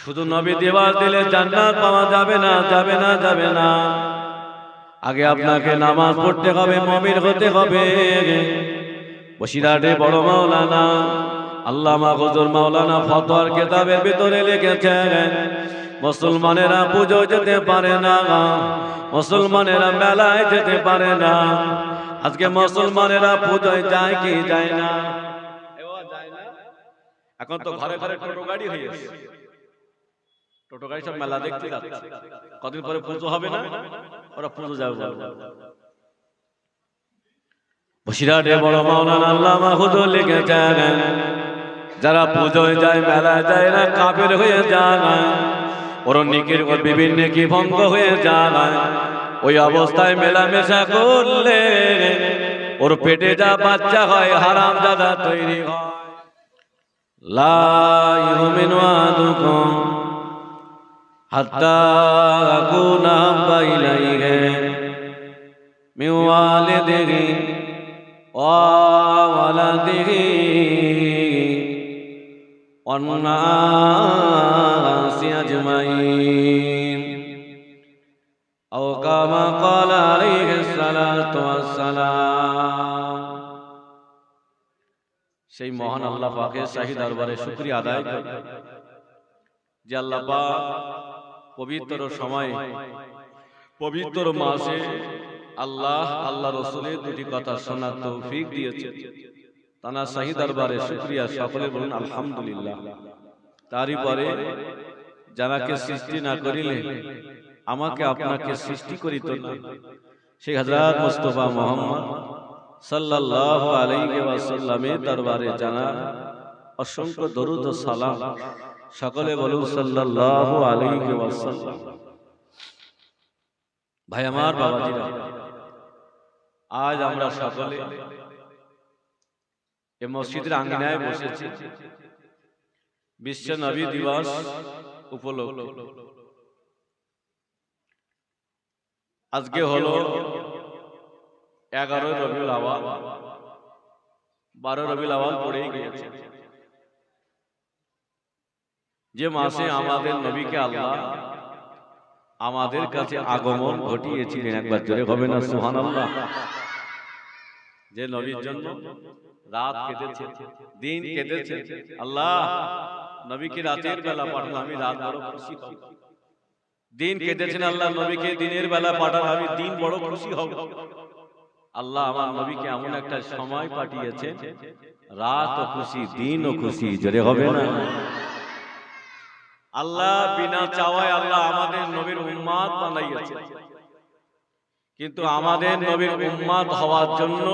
শুধু নবী দেওয়াজ দিলে জান্নাত পাওয়া যাবে না যাবে না যাবে না। আগে আপনাকে নামাজ পড়তে হবে মমির হতে হবে। বসিরাটে বড় মাওলানা আল্লামা হুজুর মাওলানা ফতোয়ার কেতাবের ভিতরে লিখেছেন মুসলমানেরা পুজো যেতে পারে না। মুসলমানেরা মেলায় যেতে পারে না। আজকে মুসলমানেরা পুজোয় যায় কি যায় না যায় না। এখন তো ঘরে ঘরে টোটো গাড়ি হয়ে গেছে টোটো গাড়ি সব মেলা দেখতে যাচ্ছে। কদিন পরে পুজো হবে না? ওরা পুজো যাবে বলবে। বসিরহাটে বড় মাওলানা আল্লামা হুজুর লিখেছেন যারা পুজোয় যায় মেলায় যায় না কাবের হয়ে যায় ওর নিকির ওর বিভিন্ন কি ভঙ্গ হয়ে যায় ওই অবস্থায় মেলামেশা করলে ওর পেটে যা বাচ্চা হয় হারাম দাদা তৈরি হয়। লা ইউমিনু আহাদুকুম হাত্তা আকুনা হাব্বা ইলাইহি মিন ওয়ালিদিহি ওয়া ওয়ালাদিহি والناس أجمعين أو كما قال عليه الصلاة والسلام সেই মহান আল্লাহ পাকের শাহী দরবারে শুকরিয়া আদায় করি যে আল্লাহ পাক পবিত্র সময়ে। পবিত্র মাসে আল্লাহ আল্লাহ রসুলের দুটি কথা শোনার তৌফিক দিয়েছে তানা শাহী দরবারে শুকরিয়া সকলে বলুন আলহামদুলিল্লাহ। তারই পরে যারাকে সৃষ্টি না করিলে আমাকে আপনাকে সৃষ্টি করিত না সেই হযরত মুস্তাফা মোহাম্মদ সাল্লাল্লাহু আলাইহি ওয়াসাল্লামের দরবারে জানা অসংখ্য দরুদ সালাম। সকলে বলুন সাল্লাল্লাহু আলাইহি ওয়াসাল্লাম। ভাই আমার বাবাজিরা আজ আমরা সকলে এ মসজিদের আঙ্গিনায় বসেছি। বিশ্ব নবী দিবস উপলক্ষে। আজকে হলো এগারো রবিউল আওয়াল বারো রবিউল আওয়াল পড়েই গিয়েছে। যে মাসে আমাদের নবীকে আল্লাহ আমাদের কাছে আগমন ঘটিয়েছিলেন একবার জোরে হবে না? সুহান আল্লাহ যে নবীর জন্য রাত কেটেছে দিন কেটেছে। আল্লাহ নবীকে রাতের বেলা পাঠানো আমি রাত বড় খুশি হব। দিন কেটেছেন আল্লাহ নবীকে দিনের বেলা পাঠানো আমি দিন বড় খুশি হব। আল্লাহ আমার নবীকে এমন একটা সময় পাঠিয়েছে রাত ও খুশি দিন ও খুশি। জোরে হবে না? আল্লাহ বিনা চাওয়ায় আল্লাহ আমাদের নবীর উম্মাদ বানাইয়েছে কিন্তু আমাদের নবীর উম্মাদ হওয়ার জন্য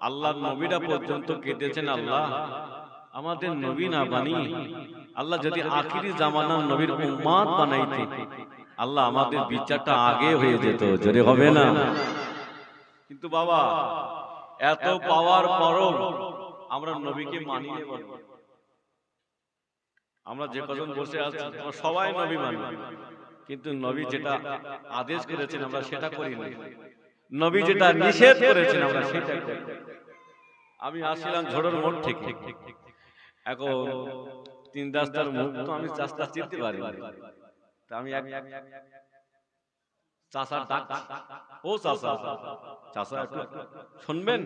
আল্লাহ নবীরা পর্যন্ত কেটেছেন আল্লাহ। আমাদের নবী না বানিয়ে আল্লাহ যদি আখিরি জামানার নবীর উম্মাদ বানাইতে আল্লাহ আমাদের বিচারটা আগে হয়ে যেত জোরে হবে না? কিন্তু বাবা এত পাওয়ার পরও আমরা নবীকে মানিয়ে বলব আমরা যে কজন বসে আছি আমরা সবাই নবী মানি। কিন্তু নবী যেটা আদেশ করেছেন আমরা সেটা করি না নবী যেটা নিষেধ করেছেন আমরা সেটা করি আমি আসছিলাম ঝোড়োর মোড় থেকে। এখন তিন রাস্তার মুখ তো আমি রাস্তা চিনতে পারি। তা আমি এক ডাক। ও চাষা চাষা একটু শুনবেন?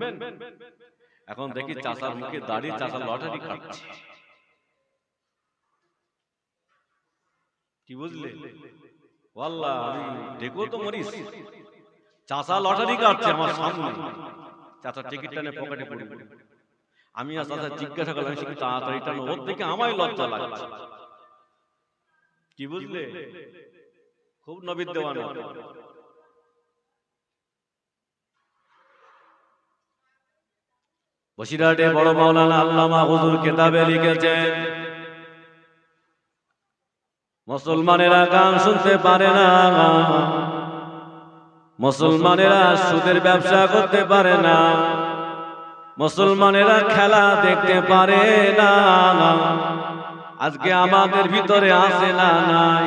এখন দেখি চাষার মুখে দাড়ি চাষা লটারি কাটছে। কি বুঝলে? ওয়াল্লাহ দেখো তো মরিস। চাষা লটারি কাটছে আমার সামনে। চাচা টিকিটটা নিয়ে পকেটে পড়ে আমি আর চাচা জিজ্ঞাসা করলাম সে কি তাড়াতাড়ি টানো? ওর থেকে আমায় লজ্জা লাগছে। কি বুঝলে? খুব নবীর দেওয়ানা। বসিরহাটে বড় মাওলানা আল্লামা হুজুর কেতাবে লিখেছেন মুসলমানেরা গান শুনতে পারে না মুসলমানেরা সুদের ব্যবসা করতে পারে না। মুসলমানেরা খেলা দেখতে পারে না আজকে আমাদের ভিতরে আসে না, নাই।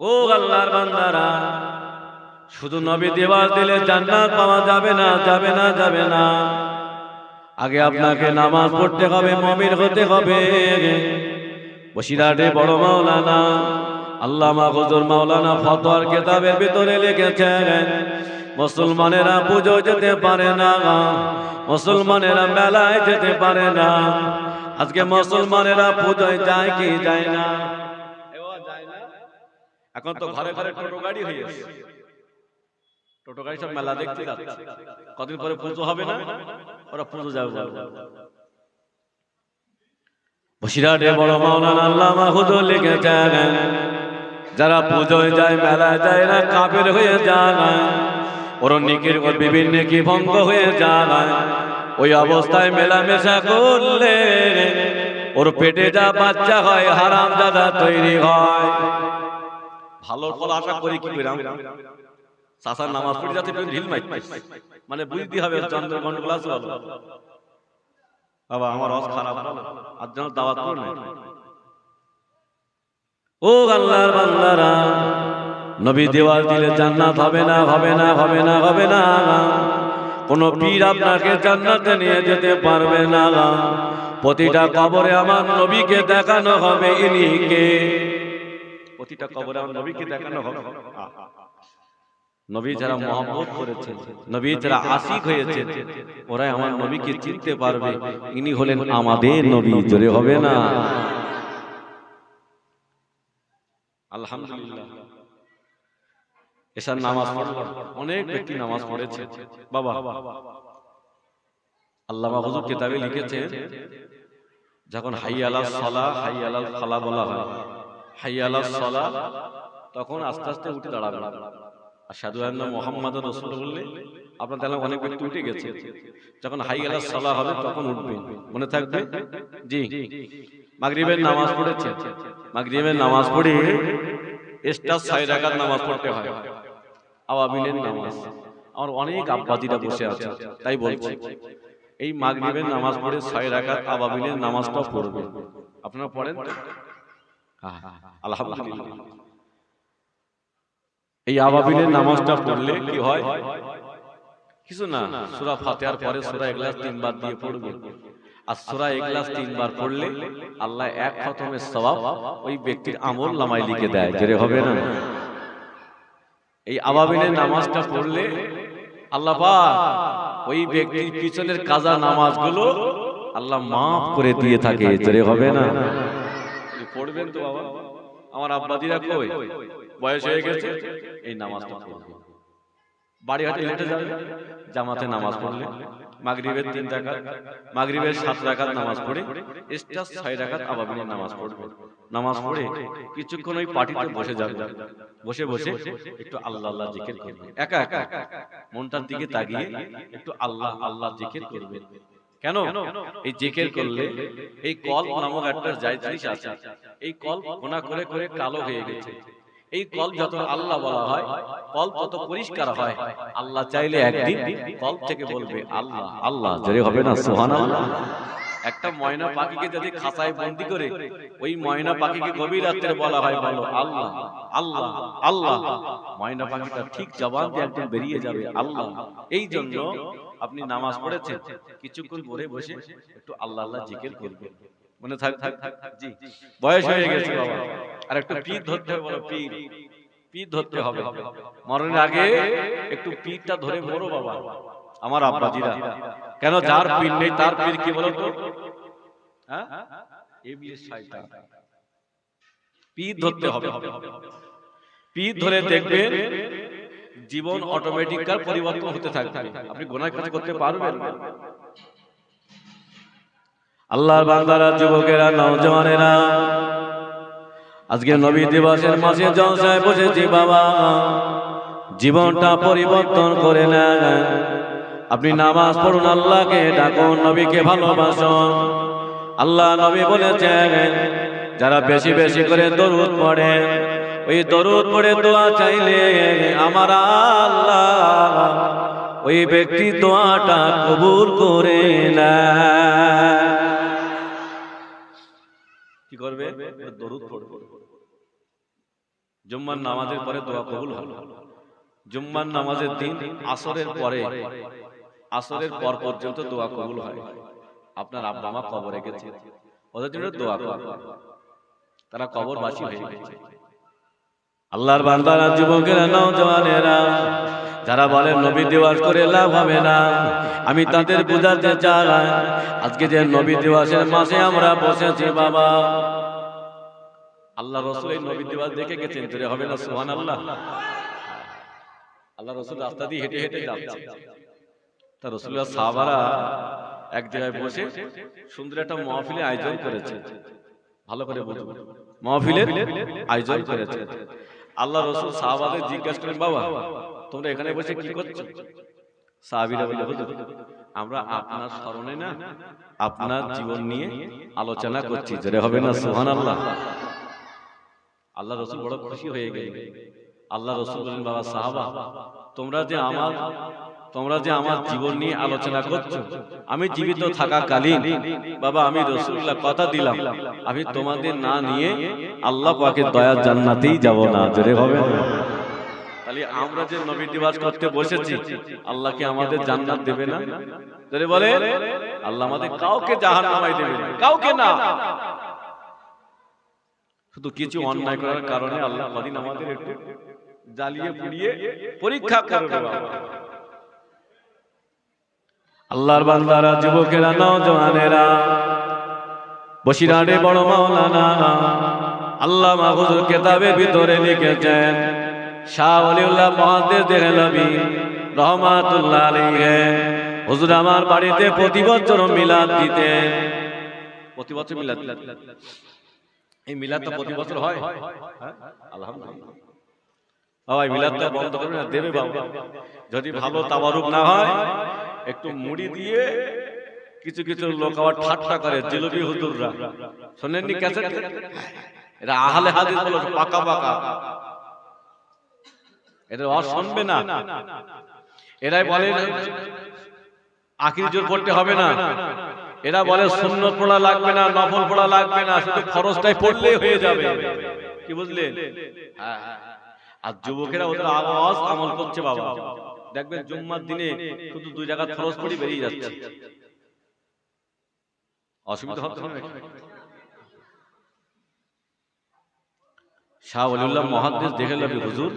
ও আল্লাহর বান্দারা, শুধু নবী দেওয়ার দিলে জান্নাত পাওয়া যাবে না যাবে না যাবে না। আগে আপনাকে নামাজ পড়তে হবে, মমিন হতে হবে। বসিরাটে বড় মাওলানা, আল্লামা হুজুর মাওলানা ফতোয়ার কেতাবের ভিতরে লিখেছেন, মুসলমানেরা পুজো যেতে পারে না, মুসলমানেরা মেলায় যেতে পারে না। আজকে মুসলমানেরা পুজোয় যায় কি যায় না? এখন তো ঘরে ঘরে টোটো গাড়ি হয়ে গেছে। টোটো গাড়ি সব মেলা দেখতে যাচ্ছে। কদিন পরে পুজো হবে না? ওরা পুজো যাবে বলবে। বসিরহাটে বড় মাওলানা আল্লামা হুজুর লিখেছেন যারা পুজোয় যায় মেলায় যায় না কাপের হয়ে যায় ওর নিকির ওর বিভিন্ন কি ভঙ্গ হয়ে যায় ওই অবস্থায় মেলামেশা করলে ওর পেটে যা বাচ্চা হয় হারাম দাদা তৈরি হয়। ভালো ফল আশা করি কি চাষার নামাজ পড়ে যাতে ঢিল মাই মানে বুঝতে হবে ভালো বাবা আমার অস খারাপ। আর যেন দাওয়াত করে না ও আল্লাহর বান্দারা নবী দেওয়াল দিলে জান্নাত হবে না হবে না হবে না হবে না কোন পীর আপনাকে জান্নাতে নিয়ে যেতে পারবে না। প্রতিটা কবরে আমার নবীকে দেখানো হবে ইনি কে প্রতিটা কবরে আমার নবীকে দেখানো হবে। নবী যারা মহব্বত করেছে নবী যারা আশিক হয়েছে ওরাই আমার নবীকে চিনতে পারবে ইনি হলেন আমাদের নবী জোরে হবে না? আলহামদুলিল্লাহ। এসার নামাজ অনেক ব্যক্তি নামাজ পড়েছে বাবা আল্লামা হুজুর কিতাবে লিখেছে যখন হাই আলা সলা হাই আলা ফালা বলা হয় হাই আলা সলা তখন আস্তে আস্তে উঠে দাঁড়াবে আর সাধু আন্না মোহাম্মদ রসুল বললে আপনার তাহলে অনেক ব্যক্তি উঠে গেছে। যখন হাই সলা হবে তখন উঠবে। মনে থাকবে? জি। মাগরিবের নামাজ পড়েছে। মাগরিবের নামাজ পড়ে এক্সট্রা ছয় রাকাত নামাজ পড়তে হয়। নামাজ। আমার অনেক আব্বাদিরা বসে আছে তাই বলছি। এই মাগরিবের নামাজ পড়ে ছয় রাকাত আবাবিলের নামাজটা পড়বে। আপনারা পড়েন? আলহামদুলিল্লাহ। এই আবাবিলের নামাজটা পড়লে কি হয়? কিছু না সুরা ফাতিহার পরে সূরা ইখলাস তিনবার দিয়ে পড়বে। আর সূরা ইখলাস তিনবার পড়লে আল্লাহ এক খতমের সওয়াব ওই ব্যক্তির আমল নামায় লিখে দেয়। জেরে হবে না? এই আবাবিলের নামাজটা পড়লে আল্লাহ পাক ওই ব্যক্তির পিছনের কাজা নামাজগুলো আল্লাহ মাফ করে দিয়ে থাকে। জেরে হবে না? পড়বেন তো বাবা। আমার আব্বাদিরা কই? বয়স হয়ে গেছে এই নামাজটা পড়বে। বাড়ি হাতে হেঁটে যাবে জামাতে নামাজ পড়লে মাগরিবের তিন রাকাত মাগরিবের সাত রাকাত নামাজ পড়ে এক্সট্রা ছয় রাকাত আবাবিনের নামাজ পড়বে। নামাজ পড়ে কিছুক্ষণ ওই পার্টিতে বসে যাবে। বসে বসে একটু আল্লাহ আল্লাহ জিকির করবে। একা একা? মনটার দিকে তাকিয়ে একটু আল্লাহ আল্লাহ জিকির করবে। কেন? এই জিকির করলে এই কল নামক একটা জায় জিনিস আছে। এই কল গোনা করে করে কালো হয়ে গেছে এই কল যত আল্লাহ বলা হয় কল তত পরিষ্কার হয়। আল্লাহ চাইলে একদিন কল থেকে বলবে আল্লাহ আল্লাহ জোরে হবে না? সুবহানাল্লাহ? একটা ময়না পাখিকে যদি খাঁচায় বন্দি করে ওই ময়না পাখিকে গভীর রাত্রে বলা হয় বলো আল্লাহ আল্লাহ আল্লাহ ময়না পাখিটা ঠিক জবান দিয়ে একদম বেরিয়ে যাবে আল্লাহ। এই জন্য আপনি নামাজ পড়েছেন কিছুক্ষণ পরে বসে একটু আল্লাহ আল্লাহ জিকির করবেন। মনে থাক থাক জি বয়স হয়ে গেছে। বাবা আর একটু পীর ধরতে হবে বলো পীর। পীর। ধরতে হবে। মরণের আগে একটু পীরটা ধরে মরো বাবা। আমার আব্বাজিরা। কেন যার পীর নেই তার পীর কি বলো তো হ্যাঁ? এবিএস শয়তান পীর ধরতে হবে। পীর ধরে দেখবেন জীবন অটোমেটিক কার পরিবর্তন হতে থাকবে। আপনি গোনায় কাজ করতে পারবেন। আল্লাহর বান্দারা যুবকেরা নওজওয়ানেরা আজকে নবী দিবসের মাসে জলসায় বসেছি বাবা। জীবনটা পরিবর্তন করে নেন। আপনি নামাজ পড়ুন আল্লাহকে ডাকুন নবীকে ভালোবাসুন। আল্লাহ নবী বলেছেন যারা বেশি বেশি করে দরুদ পড়ে ওই দরুদ পড়ে দোয়া চাইলে আমার আল্লাহ ওই ব্যক্তি দোয়াটা কবুল করে নেয়। কি করবে? দরুদ পড়বে। জুম্মার নামাজের পরে দোয়া কবুল হবে। জুম্মার নামাজের দিন আসরের পরে, আসরের পর পর্যন্ত দোয়া কবুল হয়। আপনার আব্বা মা কবরে গেছে ওদের জন্য দোয়া করুন তারা কবরবাসী হয়ে গেছে। আল্লাহর বান্দারা যুবকেরা নওজওয়ানেরা যারা বলে, নবী দিবস করে লাভ হবে না। আমি তাদের বুঝাতে চাই। আজকে যে নবী দিবসের মাসে আমরা বসেছি, বাবা। আল্লাহ রসুল এই নবী দিবস দেখে গেছেন তোরে হবে না সোহান আল্লাহ আল্লাহ রসুল রাস্তা দিয়ে হেঁটে হেঁটে যাচ্ছে। তা রসুল্লাহ সাহাবারা এক জায়গায় বসে সুন্দর একটা মহফিলে আয়োজন করেছে। ভালো করে বুঝুন মহফিলের আয়োজন করেছে। আল্লাহ রসুল সাহাবাদের জিজ্ঞাসা করেন বাবা তোমরা এখানে বসে কি করছ? সাহাবিরা বলে হুজুর আমরা আপনার স্মরণে না আপনার জীবন নিয়ে আলোচনা করছি। যেটা হবে না সুহান আল্লাহ আল্লাহ রসুল বড় খুশি হয়ে গেল আল্লাহ রসুল বলেন বাবা সাহাবা তোমরা যে আমার তোমরা যে আমার জীবন নিয়ে আলোচনা করছ। আমি জীবিত থাকাকালীন বাবা আমি রসুল্লাহ কথা দিলাম। আমি তোমাদের না নিয়ে আল্লাহ পাকের দয়া জান্নাতেই যাব না জোরে হবে। তাহলে আমরা যে নবী দিবস করতে বসেছি আল্লাহ কি আমাদের জান্নাত দেবে না? জোরে বলে আল্লাহ আমাদের কাউকে জাহান্নামাই দেবে না। কাউকে না। শুধু কিছু অন্যায় করার কারণে আল্লাহ কদিন আমাদের একটু জ্বালিয়ে পুড়িয়ে পরীক্ষা করবে আল্লাহর বান্দারা যুবকেরা নওজওয়ানেরা বসিরাটে বড় মাওলানা আল্লাহ মাহফুজুর কেতাবের ভিতরে লিখেছেন শাহ ওলিউল্লাহ মহাদেব দেহলবি রহমাতুল্লাহ আলাইহি। হুজুর আমার বাড়িতে প্রতি বছর মিলাদ দিতেন। প্রতি বছর মিলাদ এই মিলাদ তো প্রতি বছর হয়। হ্যাঁ? আলহামদুলিল্লাহ। বাবা এই মিলাদটা বন্ধ করবে না দেবে বাবা। যদি ভালো তাবারুক না হয় একটু মুড়ি দিয়ে কিছু কিছু লোক আবার ঠাট্টা করে জিলবি হুজুররা। শোনেননি ক্যাসেট? এরা আহলে হাদিস বলো পাকা পাকা। এটা আর শুনবে না। এরাই বলে আখির জোর করতে হবে না। এরা বলে শূন্য পড়া লাগবে না নফল পড়া লাগবে না শুধু খরচটাই পড়লেই হয়ে যাবে। কি বুঝলেন? হ্যাঁ, হ্যাঁ। আর যুবকেরা ওদের আওয়াজ আমল করছে বাবা। দেখবেন জুম্মার দিনে শুধু দুই জায়গা খরচ পড়ি বেরিয়ে যাচ্ছে। অসুবিধা হচ্ছে না শাহ অলিউল্লাহ মহাদ্দেশ দেখে হুজুর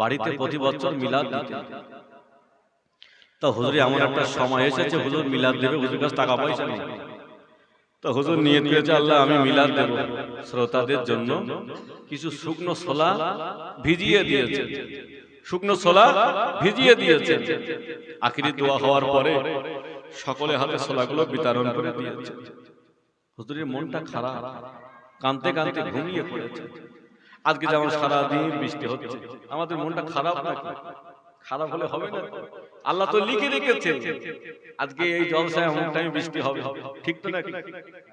বাড়িতে প্রতি বছর মিলাদ দিতে তো হুজুরে এমন একটা সময় এসেছে হুজুর মিলাদ দেবে হুজুর কাছে টাকা পয়সা নেই। তো হুজুর নিয়ে দিয়েছে আল্লাহ আমি মিলাদ দেব। শ্রোতাদের জন্য কিছু শুকনো ছোলা ভিজিয়ে দিয়েছে। শুকনো ছোলা ভিজিয়ে দিয়েছে। আখিরি দোয়া হওয়ার পরে সকলে হাতে ছোলাগুলো বিতরণ করে দিয়েছে। হুজুরের মনটা খারাপ। কানতে কানতে ঘুমিয়ে পড়েছে। আজকে যেমন সারাদিন বৃষ্টি হচ্ছে। আমাদের মনটা খারাপ খারাপ হলে হবে না। আল্লাহ তো লিখে রেখেছে আজকে এই জলসায় এমন টাইম বৃষ্টি হবে। ঠিক তো নাকি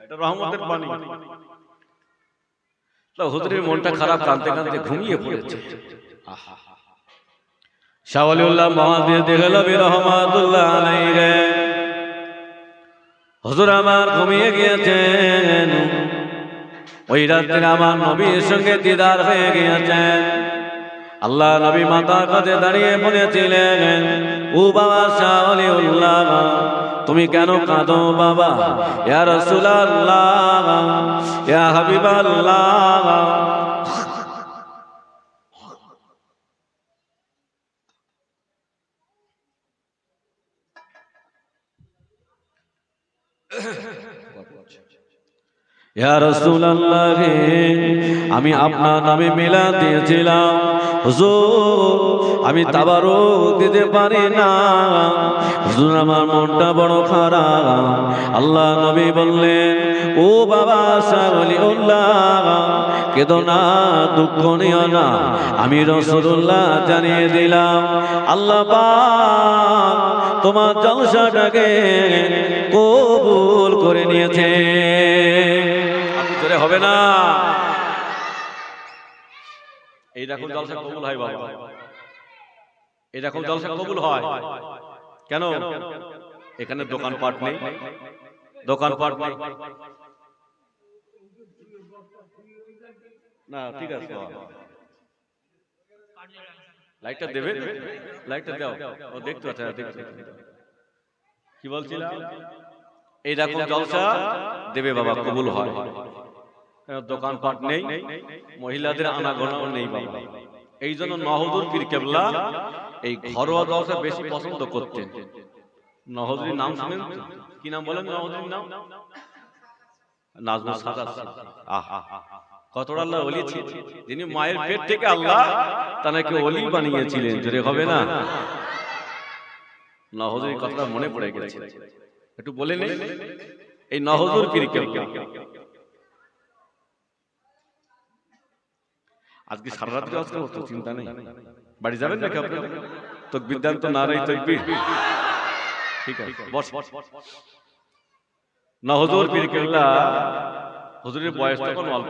এটা রহমতের বাণী। তো হুজুরের মনটা খারাপ কানতে কানতে ঘুমিয়ে পড়েছে। আহা শাওয়ালিউল্লাহ মহাদেব দেখলাবি রহমাতুল্লাহ আলাইহি। হুজুর আমার ঘুমিয়ে গিয়েছেন। ওই রাত্রে আমার নবীর সঙ্গে দিদার হয়ে গিয়েছেন। আল্লাহ নবী মাতার কাছে দাঁড়িয়ে বলেছিলেন, ও বাবা শাহলিউল্লাহ তুমি কেন কাঁদো বাবা? ইয়া রাসূলুল্লাহ, ইয়া হাবিবাল্লাহ। রে আমি আপনার নামে মেলা দিয়েছিলাম। আমি তাবারও দিতে পারি না। আমার মনটা বড় খারাপ। আল্লাহ নবী বললেন, ও বাবা সাহলিউল্লাহ কেদো না, দুঃখ নিও না। আমি রসুল্লাহ জানিয়ে দিলাম, আল্লাহ তোমার জলসাটাকে কবুল করে নিয়েছে জোরে হবে না। এইরকম জলসা কবুল হয় বাবা। এরকম জলসা কবুল হয়। কেন? এখানে দোকানপাট নেই। দোকানপাট নেই। না ঠিক আছে লাইটটা দেবে? লাইটটা দাও। ও দেখতে পাচ্ছে না দেখতে। কি বলছিলাম? এইরকম জলসা দেবে বাবা কবুল হয়। দোকানপাট নেই, মহিলাদের আনাগোনাও নেই বাবা। এই জন্য নহদুর পীর কেবলা এই ঘরোয়া জলসা বেশি পছন্দ করতেন। নহদুরির নাম শুনেন? কি নাম বলেন নহদুরির নাম? নাজমুল সাদাত আহা কতটা আল্লাহ ওলি যিনি মায়ের পেট থেকে আল্লাহ তাকে ওলি বানিয়েছিলেন। জোরে হবে না? নহজুর কথাটা মনে পড়ে গেছে। একটু বলে নেই? এই নহজুর পীর কেবলা। আজকে সারা রাত্রি আজকে তো চিন্তা নেই। বাড়ি যাবেন নাকি আপনারা? তো বিদ্যান্ত নারাই তকবীর ঠিক আছে বস। নহজুর পীর কেবলা হুজুরের বয়স তখন অল্প।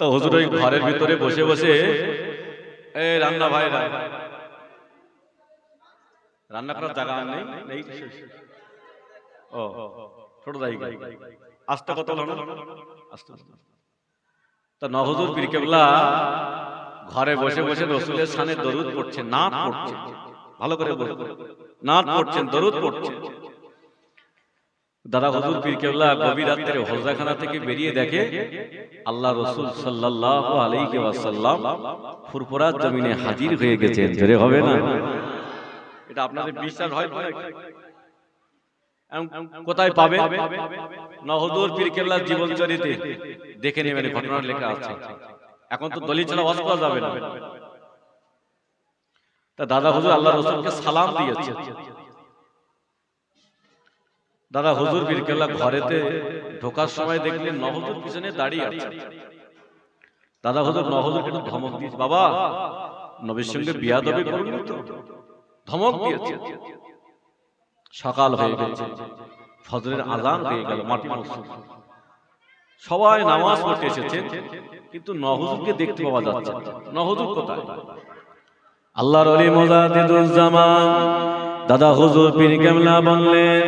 তো হুজুর ওই ঘরের ভিতরে বসে বসে এই রান্না ভাই রান্না। করার জায়গা নেই? নেই ও ছোট জায়গা। আস্তে কত না আস্তে তো নহজুর পীর কেবলা ঘরে বসে বসে রসুলের সানে দরুদ পড়ছে না পড়ছে। ভালো করে বলুন। নাত পড়ছেন দরুদ পড়ছেন দাদা হুজুর পীর কেবলা গভীর রাত্রে হজরাখানা থেকে বেরিয়ে দেখে আল্লাহ রসুল সাল্লাল্লাহু আলাইহি ওয়াসাল্লাম ফুরফুরা জমিনে হাজির হয়ে গেছেন। জোরে হবে না? এটা আপনাদের বিশ্বাস হয়। কোথায় পাবে? নহদুর পীর কেবলার জীবন চরিতে দেখে নেবেন ঘটনা লেখা আছে। এখন তো দলিল ছাড়া ওয়াজ করা যাবে না। তা দাদা হুজুর আল্লাহ রসুলকে সালাম দিয়েছে। দাদা হুজুর পীর কেবলা ঘরেতে ঢোকার সময় দেখলেন নহজুর পিছনে দাঁড়িয়ে আছে। দাদা হুজুর নহজুরকে একটু ধমক দিয়েছে বাবা নবীর সঙ্গে বিয়া দবে করুন তো? ধমক দিয়েছে। সকাল হয়ে গেছে ফজরের আজান হয়ে গেল মাটি মসজিদ। সবাই নামাজ পড়তে এসেছে কিন্তু নহজুরকে দেখতে পাওয়া যাচ্ছে। নহজুর কোথায়? আল্লাহর অলি মোজাদিদুজ্জামান দাদা হুজুর পীর কেমলা বললেন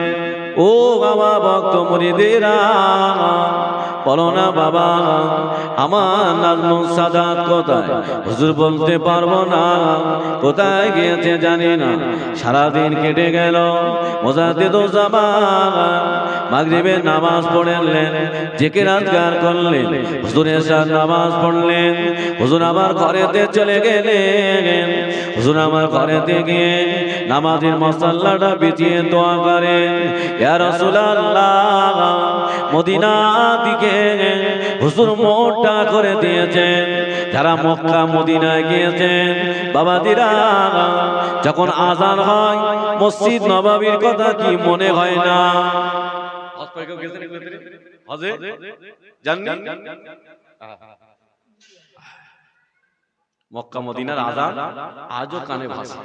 ও বাবা ভক্ত মুরিদেরা বলো না বাবা, আমার নাজমুল সাদাত কোথায়? হুজুর বলতে পারব না, কোথায় গিয়েছে জানি না। সারাদিন কেটে গেল মোজাদিদুজ্জামান মাগরিবের নামাজ পড়লেন জেকে রাজগার করলেন হুজুরের সাথে নামাজ পড়লেন, হুজুর আমার ঘরেতে চলে গেলেন। হুজুর আমার ঘরেতে গিয়ে নামাজের মশাল্লাটা বিছিয়ে দোয়া করেন। ইয়া মদিনা দিকে হুজুর মোটা করে দিয়েছেন। যারা মক্কা মদিনায় গিয়েছেন বাবাদিরা যখন আজান হয় মসজিদ নবাবির কথা কি মনে হয় না? হজ করে কেউ গেছেন হজে? যাননি? মক্কা মদিনার আজান আজও কানে ভাসে।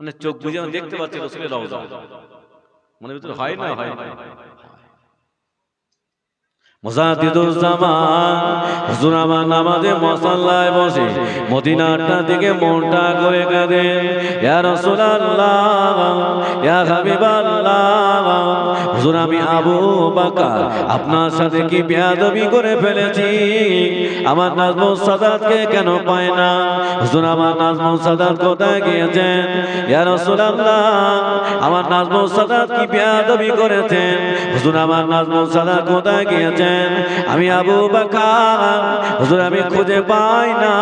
মানে চোখ বুঝে দেখতে পাচ্ছি রসুলের রওজা। মনে ভিতরে হয় না। হয় না। নামাজে বসে। করে হুজুর আমি আবু আপনার সাথে কি বেয়াদবি করে ফেলেছি? আমার নাজমুল সাদাতকে কেন পায় না? হুজুর আমার নাজমুল সাদাত কোথায় গিয়েছেন? আমার নাজমুল সাদাত কি বেয়াদবি করেছেন? হুজুর আমার নাজমুল সাদাত কোথায় গিয়েছেন? আমি আবু বকর, হুজুর আমি খুঁজে পাই না।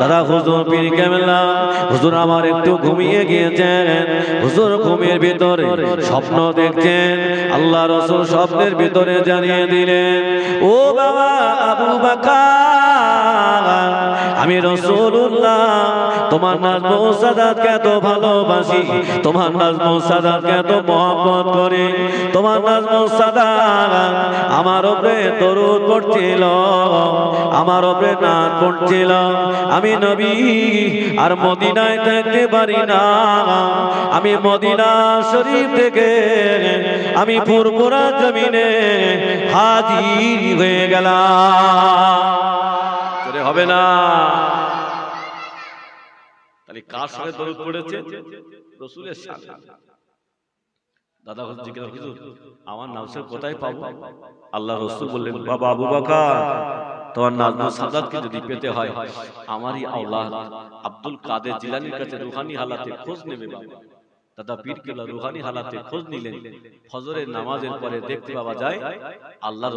দাদা, হুজুর পীর কেমলা হুজুর আমার একটু ঘুমিয়ে গিয়েছেন। হুজুর ঘুমের ভিতরে স্বপ্ন দেখছেন। আল্লাহ রসুল স্বপ্নের ভিতরে জানিয়ে দিলেন, ও বাবা আবু বকর, আমি রসুল্লাহ তোমার নাজমু সাদাতকে এত ভালোবাসি, তোমার নাজমু সাদাতকে এত মহব্বত করি, তোমার নাজমু সাদাত আমার উপরে দরুদ পড়ছিল, আমার উপরে নাচ পড়ছিল। আমি নবী আর মদিনায় থাকতে পারি না, আমি মদিনা শরীফ থেকে আমি পুরপুরা জমিনে হাজির হয়ে গেলাম। হবে না। আব্দুল কাদের জিলানির কাছে রুহানি হালাতে খোঁজ নেবে দাদা পীর কেবলা রুহানি হালাতে খোঁজ নিলেন। ফজরের নামাজের পরে দেখতে পাওয়া যায়, আল্লাহর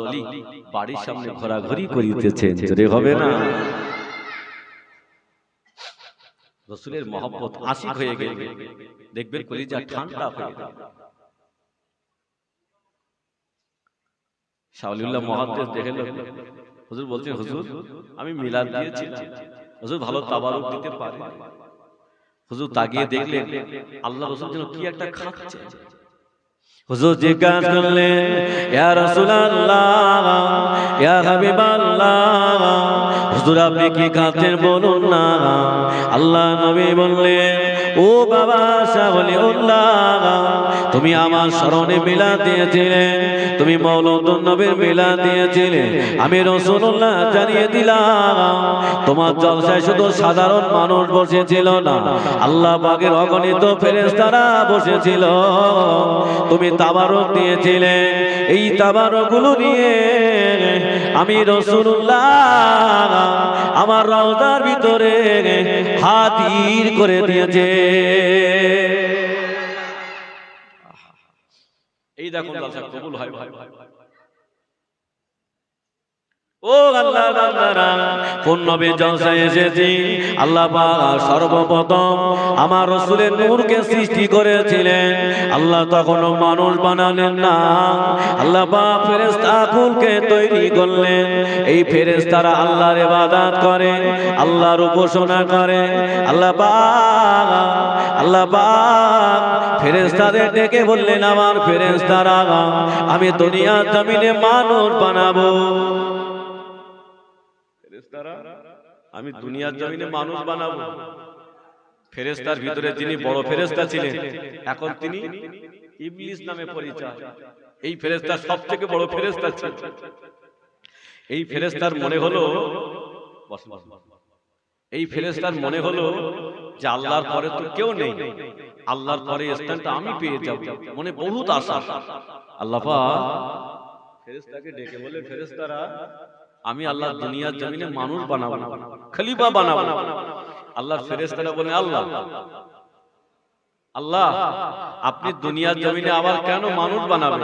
বাড়ির সামনে ঘোরাঘুরি করিতেছেন। জোরে হবে না? রসুলের মহব্বত আশিক হয়ে গেলে। দেখবেন কলিজা ঠান্ডা হয়ে যাবে শাওলিউল্লাহ মহাদ্দেশ দেখে হুজুর বলছেন হুজুর আমি মিলাদ দিয়েছি হুজুর ভালো তাবারুক দিতে পারে। হুজুর তাকিয়ে দেখলেন আল্লাহ রসুল যেন কি একটা খাচ্ছে। হুজুর জিজ্ঞাসা করলেন, ইয়া রাসূলুল্লাহ, ইয়া হাবিবাল্লাহ, হুজুর আপনি কি খাচ্ছেন বলুন না? আল্লাহ নবী বললেন ও বাবা শাহলিউল্লাহ তুমি আমার স্মরণে মিলা দিয়েছিলে। তুমি নবীর মিলা দিয়েছিলে। আমি রাসূলুল্লাহ জানিয়ে দিলাম, তোমার জলসায় শুধু সাধারণ মানুষ বসেছিল না, আল্লাহ পাকের অগণিত ফেরেশতারা বসেছিল। তুমি তাবারক দিয়েছিলে। এই তাবারকগুলো নিয়ে আমি রসুল্লাহ, আমার রওজার ভিতরে হাতির করে দিয়েছে। এই দেখুন কবুল হয় ভাই ভাই ভাই। ও আল্লাহ, বান্দারা, কোন নবী জলসায় সর্বপ্রথম আমার সৃষ্টি করেছিলেন। আল্লাহ মানুষ বানালেন না। আল্লাহ তৈরি করলেন। এই আল্লাহর ইবাদত করে, আল্লাহর উপাসনা করে। আল্লাহ আল্লাহ পাক ফেরেশতাদের ডেকে বললেন, আমার ফেরেশতারা, আমি দুনিয়ার জমিনে মানুষ বানাবো। আমি দুনিয়ার জমিনে মানুষ বানাবো। ফেরেস্তার ভিতরে তিনি বড় ফেরেশতা ছিলেন এখন তিনি ইবলিস নামে পরিচয়। এই ফেরেস্তার সব থেকে বড় ফেরেশতা ছিল। এই ফেরেস্তার মনে হলো। এই ফেরেস্তার মনে হলো যে আল্লাহর পরে তো কেউ নেই। আল্লাহর পরে স্থানটা আমি পেয়ে যাব। মনে বহুত আশা আল্লাহ ফেরেস্তাকে ডেকে বলে ফেরেশতারা আমি আল্লাহ দুনিয়ার জমিনে মানুষ বানাবো খলিফা বানাবো। আল্লাহর ফেরেশতারা বলে আল্লাহ আল্লাহ আপনি দুনিয়ার জমিনে আবার কেন মানুষ বানাবেন?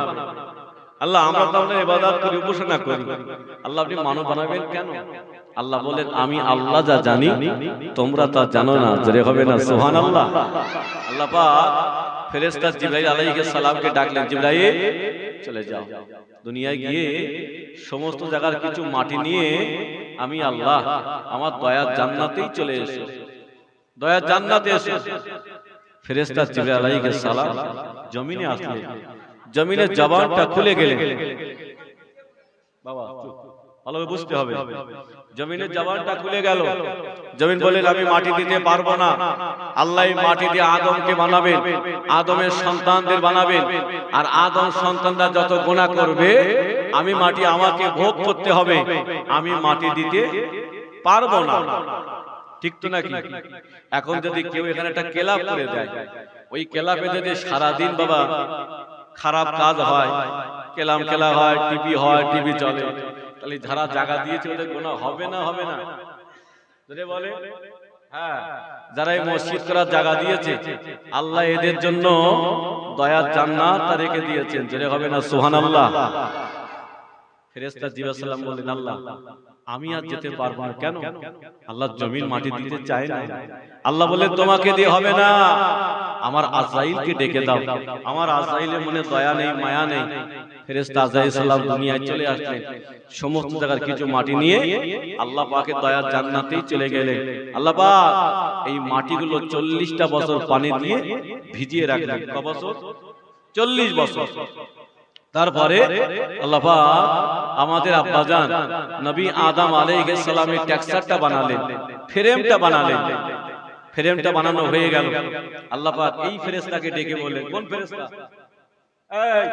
আল্লাহ আমরা তো আপনার করি উপাসনা করি। আল্লাহ আপনি মানুষ বানাবেন কেন? আল্লাহ বলেন আমি আল্লাহ যা জানি তোমরা তা জানো না জোরে হবে না সুবহানাল্লাহ। আল্লাহ পাক ফেরেশতা জিবরাইল আলাইহিস সালামকে ডাকলেন জিবরাইল চলে যাও। দুনিয়ায় গিয়ে সমস্ত জায়গার কিছু মাটি নিয়ে আমি আল্লাহ আমার দয়ার জান্নাতেই চলে এসো। দয়ার জান্নাতে এসো। ফেরেশতা জিবরাইল আলাইহিস সালাম জমিনে আসলেন। জমিনের জবানটা খুলে গেলেন। বাবা। ভালোভাবে বুঝতে হবে। জমিনের জবানটা খুলে গেল। জমিন বলেন আমি মাটি দিতে পারব না। আল্লাহ মাটি দিয়ে আদমকে বানাবেন। আদমের সন্তানদের বানাবেন। আর আদম সন্তানরা যত গোনা করবে আমি মাটি আমাকে ভোগ করতে হবে। আমি মাটি দিতে পারব না। ঠিক তো নাকি? এখন যদি কেউ এখানে একটা কেলাপ করে দেয় ওই কেলাপে যদি সারাদিন বাবা খারাপ কাজ হয় কেলাম খেলা হয় টিভি হয় টিভি চলে। তাহলে যারা জায়গা দিয়েছে ওদের গোনা হবে না হবে না। যদি বলে? হ্যাঁ। যারা এই মসজিদ করার জায়গা দিয়েছে আল্লাহ এদের জন্য দয়ার জান্নাত রেখে দিয়েছেন। যেটা হবে না সুবহানাল্লাহ। ফেরেশতা জিব্রাইল সালাম বললেন আল্লাহ আমি আর যেতে পারব না কেন? আল্লাহ জমিন মাটি দিতে চায় না। আল্লাহ বলে তোমাকে দিয়ে হবে না। আমার আজরাইলকে ডেকে দাও। আমার আজরাইলের মনে দয়া নেই মায়া নেই। সালাম দুনিয়ায় চলে আসলেন। সমস্ত জায়গার কিছু মাটি নিয়ে আল্লাহ জান্নাতেই চলে গেলেন। আল্লাহ পাক এই মাটিগুলো চল্লিশটা বছর পানি দিয়ে ভিজিয়ে রাখলেন। ক বছর? চল্লিশ বছর। তারপরে আল্লাহ আমাদের আব্বাজান নবী আদম আলাইহিস সালামের টেক্সচারটা বানালেন। ফ্রেমটা বানালেন। ফ্রেমটা বানানো হয়ে গেল। আল্লাহ পাক এই ফেরেশতাকে ডেকে বললেন কোন ফেরেশতা? এই